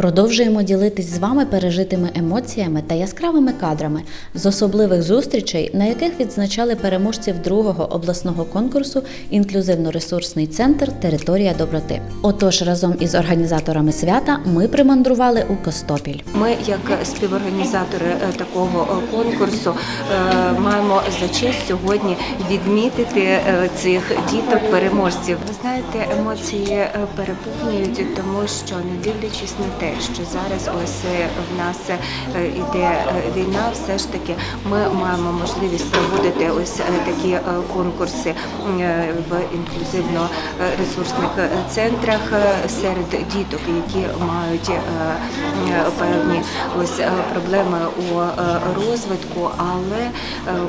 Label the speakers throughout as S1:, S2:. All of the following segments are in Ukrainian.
S1: Продовжуємо ділитись з вами пережитими емоціями та яскравими кадрами з особливих зустрічей, на яких відзначали переможців другого обласного конкурсу Інклюзивно-ресурсний центр Територія доброти. Отож, разом із організаторами свята ми примандрували у Костопіль.
S2: Ми, як співорганізатори е, такого е, конкурсу, е, маємо за честь сьогодні відмітити цих діток переможців. Ви знаєте, емоції переповнюють, тому що не дивлячись на те, що зараз ось е, в нас е, іде е, війна, все ж таки ми маємо можливість проводити ось такі конкурси в інклюзивно-ресурсних центрах серед діток, які мають певні ось проблеми у розвитку, але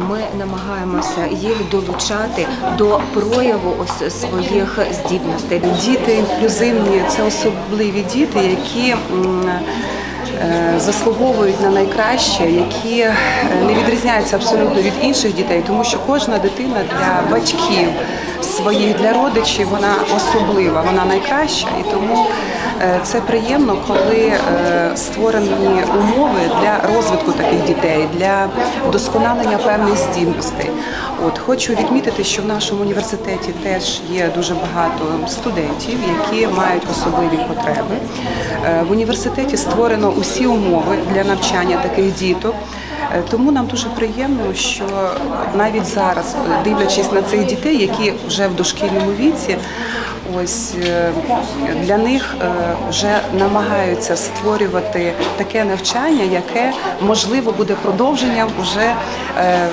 S2: ми намагаємося їх долучати до прояву ось своїх здібностей.
S3: Діти інклюзивні це особливі діти, які заслуговують на найкраще, які е, не відрізняються абсолютно від інших дітей, тому що кожна дитина для батьків своїх, для родичів вона особлива, вона найкраща, і тому е, це приємно, коли е, створені умови для розвитку таких дітей, для вдосконалення певних здібностей. От хочу відмітити, що в нашому університеті теж є дуже багато студентів, які мають особливі потреби. Е, В університеті створено усі умови для навчання таких діток. Е, Тому нам дуже приємно, що навіть зараз, е, дивлячись на цих дітей, які вже в дошкільному віці, ось е, для них е, вже намагаються створювати таке навчання, яке можливо буде продовженням уже е,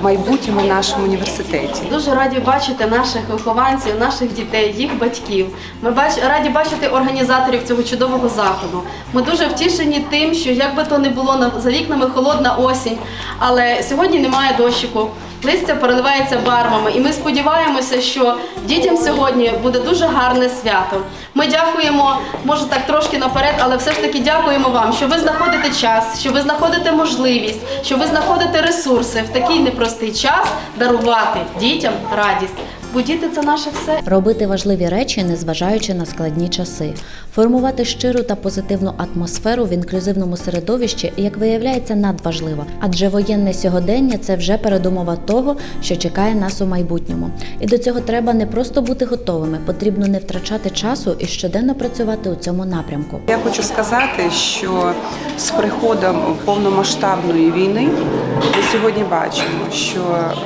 S3: в майбутньому нашому університеті.
S4: Дуже раді бачити наших вихованців, наших дітей, їх батьків. Ми бач... раді бачити організаторів цього чудового заходу. Ми дуже втішені тим, що як би то не було за вікнами холодна осінь, але сьогодні немає дощику. Листя переливається барвами, і ми сподіваємося, що дітям сьогодні буде дуже гарне свято. Ми дякуємо, може так трошки наперед, але все ж таки дякуємо вам, що ви знаходите час, що ви знаходите можливість, що ви знаходите ресурси в такий непростий час дарувати дітям радість. Бо діти це наше все.
S1: Робити важливі речі, незважаючи на складні часи, формувати щиру та позитивну атмосферу в інклюзивному середовищі, як виявляється, надважливо, адже воєнне сьогодення це вже передумова того, що чекає нас у майбутньому. І до цього треба не просто бути готовими, потрібно не втрачати часу і щоденно працювати у цьому напрямку.
S3: Я хочу сказати, що з приходом повномасштабної війни ми сьогодні бачимо, що,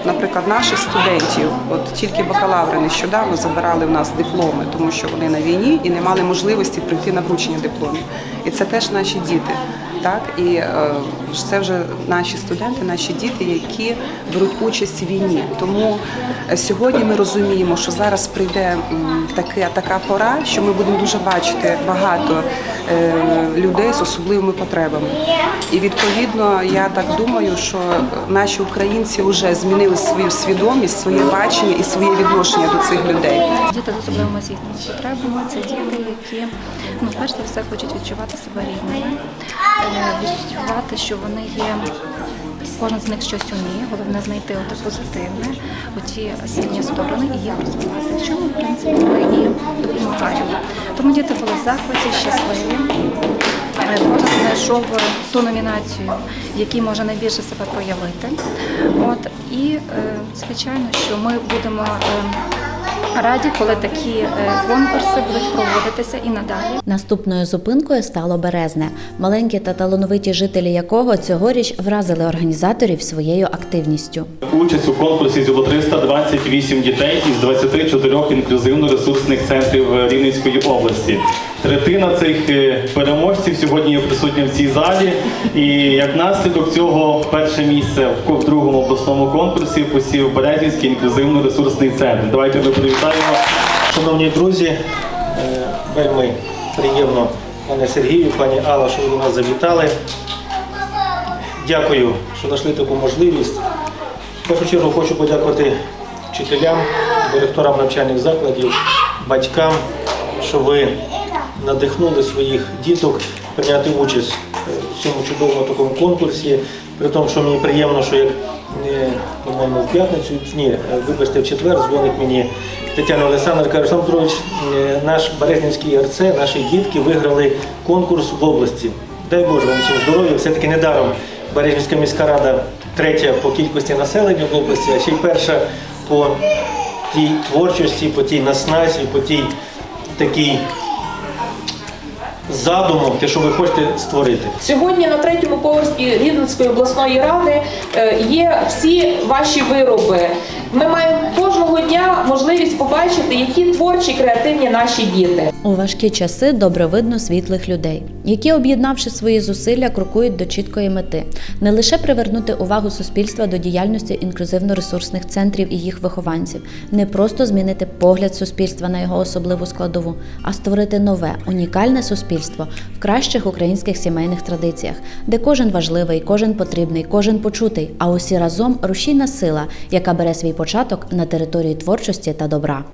S3: наприклад, наших студентів, от тільки бакалаври нещодавно забирали в нас дипломи, тому що вони на війні і не мали можливості прийти на вручення дипломів. І це теж наші діти. Так, і е, це вже наші студенти, наші діти, які беруть участь в війні. Тому е, сьогодні ми розуміємо, що зараз прийде таке, така пора, що ми будемо дуже бачити багато е, людей з особливими потребами. І відповідно, я так думаю, що наші українці вже змінили свою свідомість, своє бачення і своє відношення до цих людей.
S5: Діти з особливими освітніми потребами це діти, які ну перш за все хочуть відчувати себе рівними, е, відчувати, що вони є. Кожен з них щось уміє, головне знайти оте позитивне, оті сильні сторони і їх розвивати. Чому в принципі ми і допомагаємо. Тому діти були в захваті, щасливі. Е, Кожен знайшов ту номінацію, в може найбільше себе проявити. От і е, звичайно, що ми будемо. е, Раді, коли такі конкурси будуть проводитися і надалі.
S1: Наступною зупинкою стало Березне, маленькі та талановиті жителі якого цьогоріч вразили організаторів своєю активністю.
S6: Участь у конкурсі взяло 328 дітей із 24 інклюзивно-ресурсних центрів Рівненської області. Третина цих е, переможців сьогодні є присутня в цій залі. І як наслідок цього перше місце в другому обласному конкурсі посів Березівський інклюзивно-ресурсний центр. Давайте ми привітаємо.
S7: Шановні друзі, вельми приємно, пане Сергію, пані Алла, що ви до нас завітали. Дякую, що знайшли таку можливість. В першу чергу хочу подякувати вчителям, директорам навчальних закладів, батькам, що ви надихнули своїх діток прийняти участь в цьому чудовому такому конкурсі. При тому, що мені приємно, що як е, по-моєму в п'ятницю, ні, е, вибачте, в четвер дзвонить мені Тетяна Олександровна, каже, Петрович, е, наш Березнівський РЦ, наші дітки виграли конкурс в області. Дай Боже вам всім здоров'я. Все-таки недаром Бережнівська міська рада третя по кількості населення в області, а ще й перша по тій творчості, по тій насназі, по тій такій задуму, те, що ви хочете створити.
S8: Сьогодні на третьому поверсі Рівненської обласної ради е, є всі ваші вироби. Ми маємо кожного дня можливість побачити, які творчі креативні наші діти.
S1: У важкі часи добре видно світлих людей, які, об'єднавши свої зусилля, крокують до чіткої мети не лише привернути увагу суспільства до діяльності інклюзивно-ресурсних центрів і їх вихованців, не просто змінити погляд суспільства на його особливу складову, а створити нове, унікальне суспільство в кращих українських сімейних традиціях, де кожен важливий, кожен потрібний, кожен почутий, а усі разом рушійна сила, яка бере свій початок на території творчості та добра.